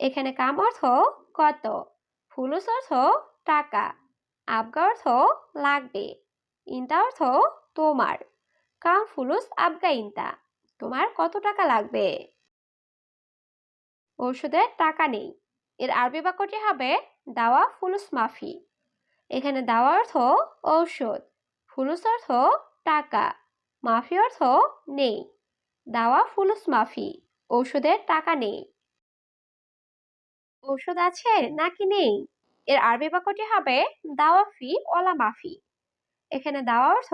এখানে কাম অর্থ কত? ফুলুস অর্থ টাকা। আবগা অর্থ লাগবে। ইন্তা অর্থ তোমার। কাম ফুলুস, আবগা, ইন্তা। তোমার কত টাকা লাগবে? ঔষধের টাকা নেই। এর আরবি বাক্যটি হবে দাওয়া ফুলুস মাফি। এখানে দাওয়া অর্থ ঔষধ। ফুলুস অর্থ টাকা। মাফি অর্থ নেই। দাওয়া ফুলুস মাফি। ঔষধের টাকা নেই। ঔষধ আছে নাকি নেই? এর আরবি বাক্যটি হবে দাওয়া ফি ওলা মাফি। এখানে দাওয়া অর্থ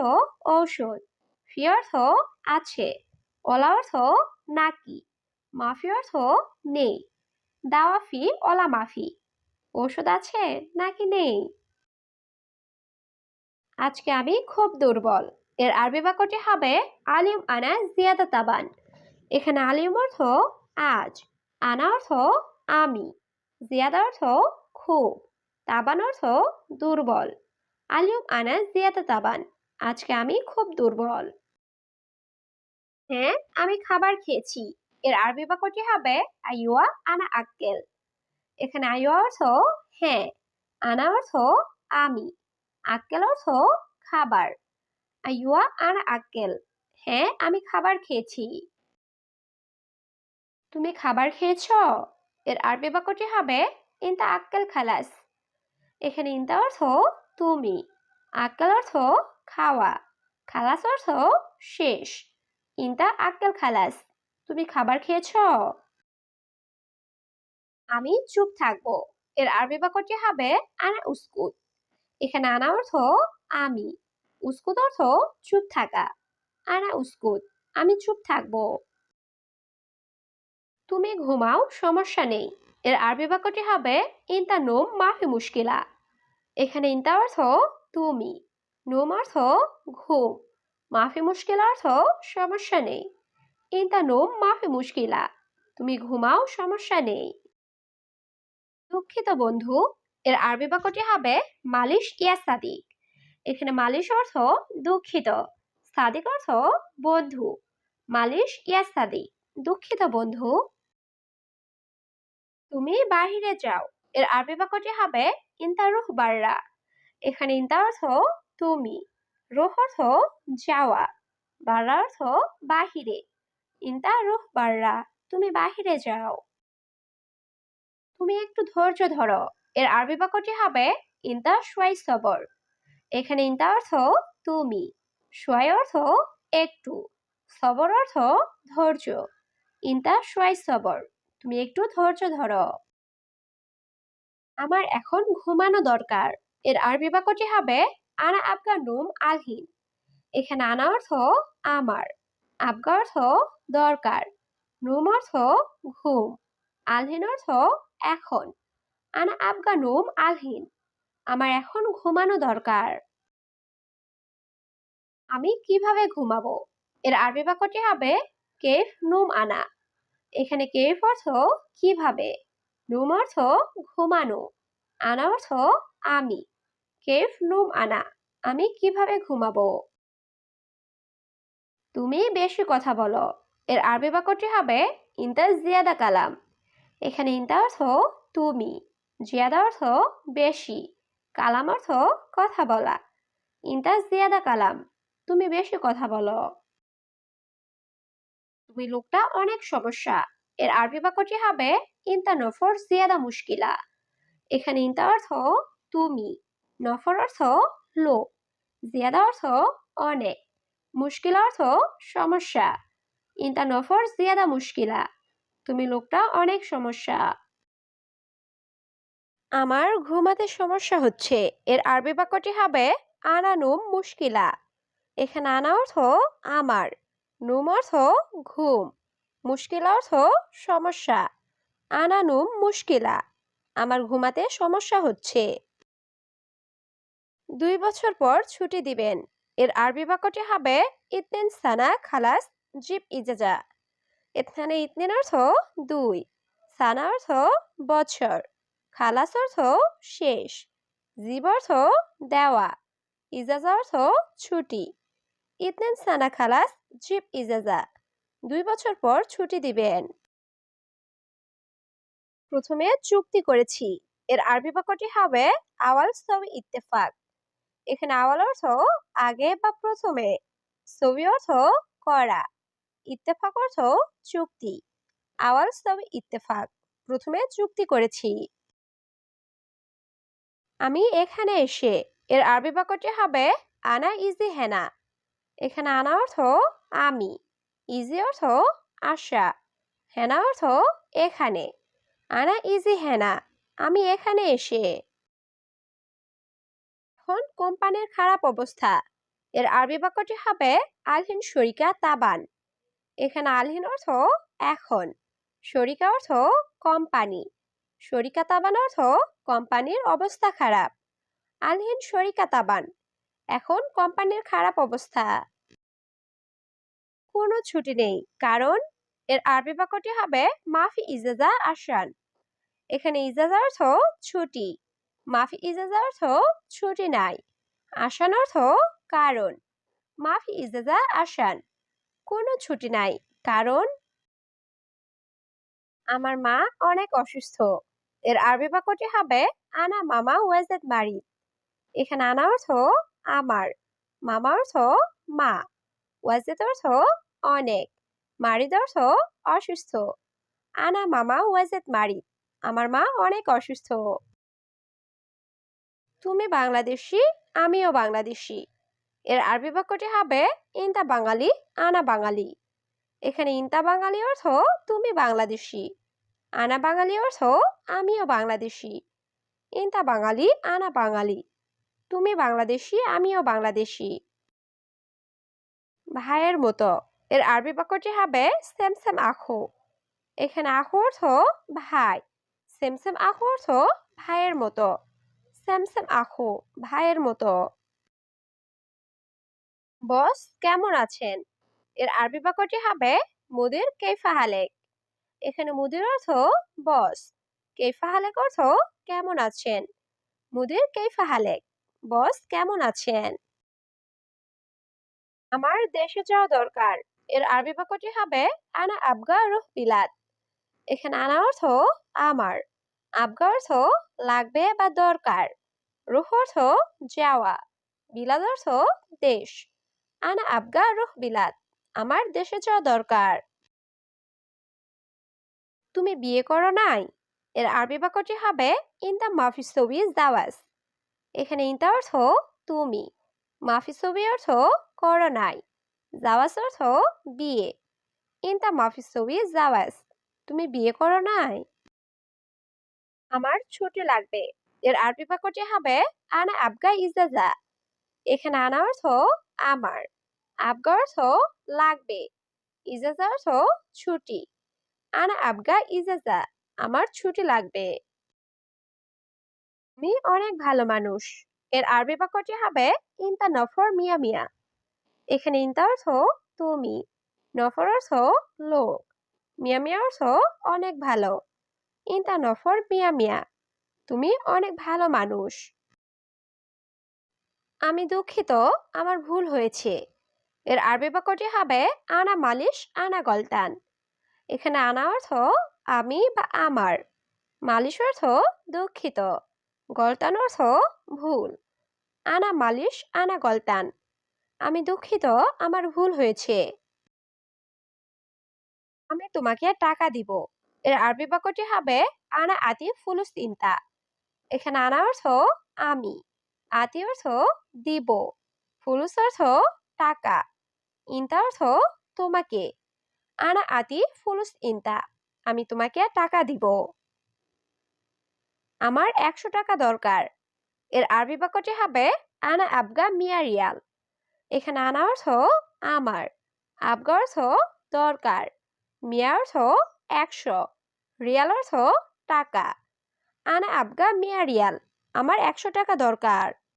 ঔষধ, ফি অর্থ আছে, ওলা অর্থ নাকি, মাফি অর্থ নেই দাওয়া ফি ওলা মাফি ঔষধ আছে নাকি নেই? আজকে আমি খুব দুর্বল। এর আরবি বাক্যটি হবে আলিম আনা জিয়াদা তাবান এখানে আলিম অর্থ আজ, আনা অর্থ আমি। জিয়াদা অর্থ খুব তাবান অর্থ দুর্বল আলিম আনা জিয়াদা তাবান, আজকে আমি খুব দুর্বল হ্যাঁ আমি খাবার খেয়েছি। এর আরবি বাক্যটি হবে আইওয়া আনা আক্কেল। এখানে আইওয়া অর্থ হ্যাঁ আনা অর্থ আমি, আক্কেল অর্থ খাবার। আইওয়া আনা আক্কেল হ্যাঁ আমি খাবার খেয়েছি। তুমি খাবার খেয়েছ? এর আরবি বাক্যটি হবে, ইন্তা আক্কেল খালাস। এখানে ইন্তা অর্থ, তুমি। আক্কেল অর্থ, খাওয়া। খালাস অর্থ, শেষ। ইন্তা আক্কেল খালাস। তুমি খাবার খেয়েছ? আমি চুপ থাকব। এর আরবি বাক্যটি হবে, আনা উস্কুত। এখানে আনা অর্থ, আমি। উস্কুত অর্থ, চুপ থাকা। আনা উস্কুত। আমি চুপ থাকব। তুমি ঘুমাও, সমস্যা নেই। এর আরবি বাক্যটি হবে, ইন্তা নোম মাফি মুশকিলা। এখানে ইন্তা অর্থ, তুমি। নোম অর্থ, ঘুম। মাফি মুশকিল অর্থ, সমস্যা নেই। ইন্তা নোম মাফি মুশকিলা। তুমি ঘুমাও, সমস্যা নেই। দুঃখিত বন্ধু, এর আরবি বাক্যটি হবে, মালিশ ইয়া সাদিক। এখানে মালিশ অর্থ, দুঃখিত। সাদিক অর্থ, বন্ধু। মালিশ ইয়া সাদিক। দুঃখিত বন্ধু। তুমি বাহিরে যাও। এর আরবি বাক্যটি হবে ইন্তা রুহ বাররা এখানে ইন্তা অর্থ তুমি রুহ অর্থ যাওয়া বাররা অর্থ বাহিরে ইন্তা রুহ বাররা তুমি বাহিরে যাও। তুমি একটু ধৈর্য ধরো। এর আরবি বাক্যটি হবে ইন্তা সোয়াই সবর এখানে ইন্তা অর্থ তুমি সোয়াই অর্থ একটু সবর অর্থ ধৈর্য ইন্তা সোয়াই সবর তুমি একটু ধৈর্য ধরো। আমার এখন ঘুমানো দরকার। এর আরবি বাক্যটি হবে, আনা আবগা নুম আলহিন। এখানে আনা অর্থ, আমার। আবগা অর্থ, দরকার। নুম অর্থ, ঘুম। আলহিন অর্থ, এখন। আনা আবগা নুম আলহিন। আমার এখন ঘুমানো দরকার। আমি কীভাবে ঘুমাবো? এর আরবি বাক্যটি হবে, কেফ নুম আনা। এখানে কেফ অর্থ? কীভাবে? নুম অর্থ ঘুমানো। আনা অর্থ আমি। কেফ নুম আনা? আমি কীভাবে ঘুমাবো? তুমি বেশি কথা বলো। এর আরবি বাক্যটি হবে ইন্তা জিয়াদা কালাম। এখানে ইন্তা অর্থ তুমি। জিয়াদা অর্থ বেশি। কালাম অর্থ কথা বলা। ইন্তা জিয়াদা কালাম। তুমি বেশি কথা বলো। তুমি লোকটা অনেক সমস্যা। এর আরবি বাক্যটি হবে ইন্তা নফর জিয়াদা মুশকিলা। এখানে ইন্তা অর্থ তুমি। নফর অর্থ লোক। জিয়াদা অর্থ অনেক। মুশকিল অর্থ সমস্যা। ইন্তা নফর জিয়াদা মুশকিলা। তুমি লোকটা অনেক সমস্যা। আমার ঘুমাতে সমস্যা হচ্ছে। এর আরবি বাক্যটি হবে আনানুম মুশকিলা। এখানে আনা অর্থ আমার। নুম অর্থ ঘুম মুশকিল অর্থ সমস্যা। আনানুম মুশকিলা, আমার ঘুমাতে সমস্যা হচ্ছে। দুই বছর পর ছুটি দিবেন, এর আরবি বাক্যটি হবে ইতনিন সানা খালাস জিপ ইজাজা। এখানে ইতনিন অর্থ দুই, সানা অর্থ বছর, খালাস অর্থ শেষ, জিব অর্থ দেওয়া, ইজাজা অর্থ ছুটি। ইতনিন সানা খালাস, জিপ ইজাজা। দুই বছর পর ছুটি দিবেন। প্রথমে চুক্তি করেছি। এর আরবি বাক্যটি হবে, আওয়াল সবি ইত্তেফাক। এখানে আওয়াল অর্থ আগে বা প্রথমে ছবি অর্থ করা। ইত্তেফাক অর্থ চুক্তি। আওয়াল সবি ইত্তেফাক। প্রথমে চুক্তি করেছি। আমি এখানে এসে, এর আরবি বাক্যটি হবে, আনা ইজি হেনা। এখানে আনা অর্থ আমি ইজি অর্থ আশা, হেনা অর্থ এখানে, আনা ইজি হেনা, আমি এখানে এসে। এখন কোম্পানির খারাপ অবস্থা। এর আরবি বাক্যটি হবে আলহিন শরিকা তাবান। এখানে আলহিন অর্থ এখন, শরিকা অর্থ কোম্পানি, শরিকা তাবান অর্থ কোম্পানির অবস্থা খারাপ। আলহিন শরিকা তাবান এখন কোম্পানির খারাপ অবস্থা। কোনো ছুটি নেই, কারণ এর আরবি বাক্যটি হবে, মাফি ইজাজা আসান এখানে ইজাজা অর্থ ছুটি মাফি ইজাজা অর্থ ছুটি নাই আসান অর্থ কারণ মাফি ইজাজা আসান কোনো ছুটি নাই, কারণ আমার মা অনেক অসুস্থ। এর আরবি বাক্যটি হবে, আনা মামা ওয়াজেদ মারি এখানে আনা অর্থ আমার মামা অর্থ মা ওয়াজেদ অর্থ অনেক মারিদ অর্থ অসুস্থ। আনা মামা, ওয়াজেদ মারিদ আমার মা অনেক অসুস্থ। তুমি বাংলাদেশি, আমিও বাংলাদেশি। এর আরবি বাক্যটি হবে ইনতা বাঙালি, আনা বাঙালি। এখানে ইনতা বাঙালি অর্থ তুমি বাংলাদেশি, আনা বাঙালি অর্থ আমিও বাংলাদেশি। ইনতা বাঙালি, আনা বাঙালি। তুমি বাংলাদেশি, আমিও বাংলাদেশি। ভাইয়ের মতো, এর আরবি বাক্যটি হবে সেম সেম আখো এখানে আখো অর্থ ভাই সেম সেম আখো অর্থ ভাইয়ের মতো। সেম আখো ভাইয়ের মতো। বস, কেমন আছেন? এর আরবি বাক্যটি হবে মুদির কেফা হালেক। এখানে মুদির অর্থ বস কেফা হালেক অর্থ কেমন আছেন? মুদির কেফা হালেক। বস, কেমন আছেন? আমার দেশে যাওয়া দরকার। এর আরবি বাক্যটি হবে, আনা আবগা রুহ বিলাদ। এখানে আনা অর্থ, আমার। আবগা অর্থ, লাগবে বা দরকার। রুহ অর্থ, যাওয়া। বিলাদ অর্থ, দেশ। আনা আবগা রুহ বিলাদ। আমার দেশে যাওয়া দরকার। তুমি বিয়ে করো নাই? এর আরবি বাক্যটি হবে ইনতা মাফি ছবি জাওয়াজ এখানে ইনতা অর্থ তুমি। মাফি ছবি অর্থ করো নাই। জাওয়াজ অর্থ বিয়ে। ইনতা মাফি ছবি জাওয়াজ তুমি বিয়ে করো নাই। আমার ছুটি লাগবে। এর আরবি বাক্যটি হবে, আনা আবগা ইজাজা। এখানে আনা অর্থ আমার। আবগা অর্থ লাগবে। ইজাজা অর্থ ছুটি। আনা আবগা ইজাজা। আমার ছুটি লাগবে। আমি অনেক ভালো মানুষ। এর আরবি বাক্যটি হবে, ইনতা নফর মিয়া মিয়া। এখানে ইনতা অর্থ তুমি নফর অর্থ লোক মিয়া মিয়া অর্থ অনেক ভালো ইনতা নফর মিয়া মিয়া তুমি অনেক ভালো মানুষ আমি দুঃখিত, আমার ভুল হয়েছে এর আরবি বাক্যটি হবে, আনা মালিশ, আনা গলতান এখানে আনা অর্থ আমি বা আমার মালিশ অর্থ দুঃখিত গলতান অর্থ ভুল। আনা মালিশ, আনা গলতান। আমি দুঃখিত, আমার ভুল হয়েছে। আমি তোমাকে টাকা দিব। এর আরবি বাক্যটি হবে, আনা আতি ফুলুস ইনতা এখানে আনা অর্থ, আমি। আতি অর্থ, দিব। ফুলুস অর্থ, টাকা। ইনতা অর্থ, তোমাকে। আনা আতি ফুলুস ইনতা আমি তোমাকে টাকা দিব। আমার একশো টাকা দরকার। এর আরবি বাক্যটি হবে, আনা আবগা মিয়া রিয়াল। এখানে আনা অর্থ আমার। আবগা অর্থ দরকার। মিয়া অর্থ একশো। রিয়াল অর্থ টাকা। আনা আবগা মিয়া রিয়াল। আমার একশো টাকা দরকার।